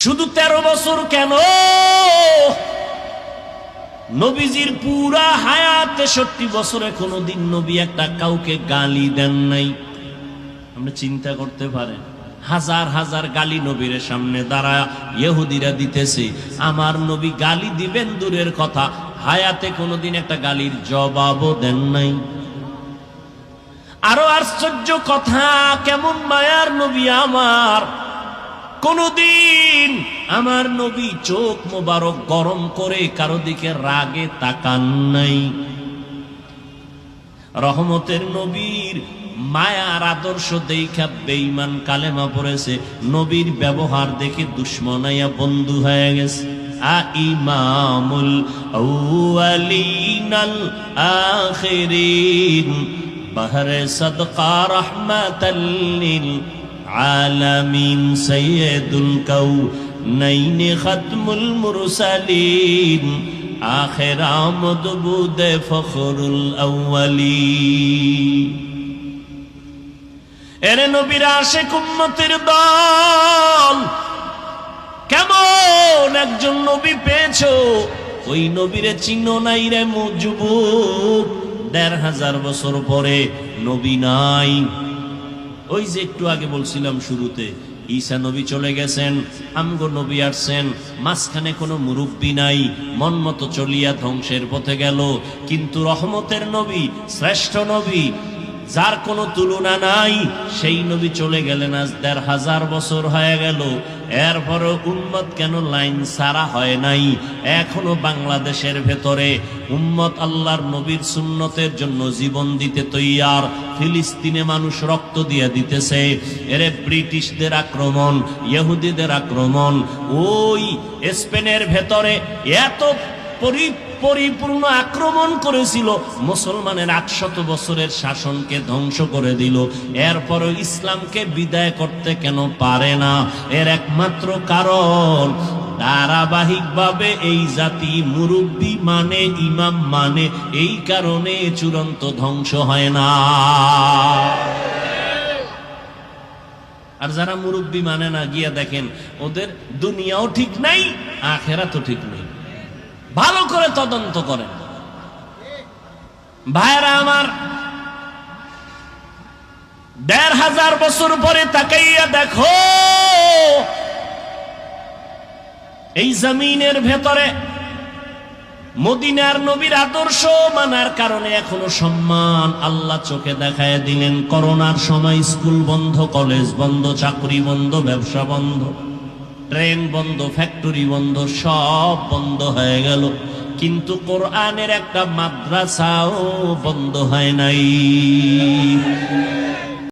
শুধু তেরো বছর কেন? নবীজির পুরা হায়াত তেষট্টি বছরে কোনোদিন নবী একটা কাউকে গালি দেন নাই। আপনি চিন্তা করতে পারেন হাজার হাজার গালি নবীর সামনে দাঁড়ায় ইহুদিরা দিতেছে, আমার নবী গালি দিবেন দূরের কথা, হায়াতে কোনোদিন একটা গালির জবাবও দেন নাই। আরও আশ্চর্য কথা, কেমন মায়ার নবী আমার, কোনদিন আমার নবী চোখ মোবারক গরম করে কারও দিকে রাগে তাকান নাই। রহমতের নবীর মায়ার আদর্শ দেখা বেইমান কালেমা পড়েছে। নবীর ব্যবহার দেখে দুশ্মনাইয়া বন্ধু হয়ে গেছে। আ ইমামুল আউয়ালিনাল আখিরিন, বাহরে সদকা রহমাতাল লিল আলামিন সৈয়দুল কাউনাইন খতমুল মুরসালিন আখের আমদ বুদে ফখরুল আউয়ালিন এরে নবীর আশে কুম্মতের দল, কেমন একজন নবী পেয়েছ? ওই নবীরে চিহ্ন নাই রে যুবক দেড় হাজার বছর পরে নবী নাই। ওই যে একটু আগে বলছিলাম শুরুতে ঈসা নবী চলে গেছেন, আমগো নবী আসছেন, মাঝখানে কোনো মুরব্বী নাই, মন মতো চলিয়া ধ্বংসের পথে গেল। কিন্তু রহমতের নবী, শ্রেষ্ঠ নবী যার কোনো তুলনা নাই, সেই নবী চলে গেলেন আজ দেড় হাজার বছর হয়ে গেল। এরপরও উম্মত কেন লাইন সারা হয় নাই? এখনও বাংলাদেশের ভেতরে উম্মত আল্লাহর নবীর সুন্নতের জন্য জীবন দিতে তৈয়ার। ফিলিস্তিনে মানুষ রক্ত দিয়ে দিতেছে। এরে ব্রিটিশদের আক্রমণ, ইহুদিদের আক্রমণ, ওই স্পেনের ভেতরে এত পরি পরিপূর্ণ আক্রমণ করেছিল। মুসলমানের আটশত বছরের শাসনকে ধ্বংস করে দিল। এরপরও ইসলামকে বিদায় করতে কেন পারে না? এর একমাত্র কারণ, ধারাবাহিকভাবে এই জাতি মুরব্বী মানে ইমাম মানে এই কারণে চূড়ান্ত ধ্বংস হয় না। আর যারা মুরব্বী মানে না, গিয়া দেখেন, ওদের দুনিয়াও ঠিক নাই আখেরা তো ঠিক নেই। ভালো করে তদন্ত করেন। ভাইরা আমার, দেড় হাজার বছর পরে তাকাইয়া দেখো, এই জমিনের ভেতরে মদিনার নবীর আদর্শ মানার কারণে এখনও সম্মান আল্লাহ চোখে দেখায় দিলেন। করোনার সময় স্কুল বন্ধ, কলেজ বন্ধ, চাকরি বন্ধ, ব্যবসা বন্ধ। ট্রেন বন্ধ ফ্যাক্টরি বন্ধ, সব বন্ধ হয়ে গেল। কিন্তু কোরআনের একটা মাদ্রাসাও বন্ধ হয় নাই।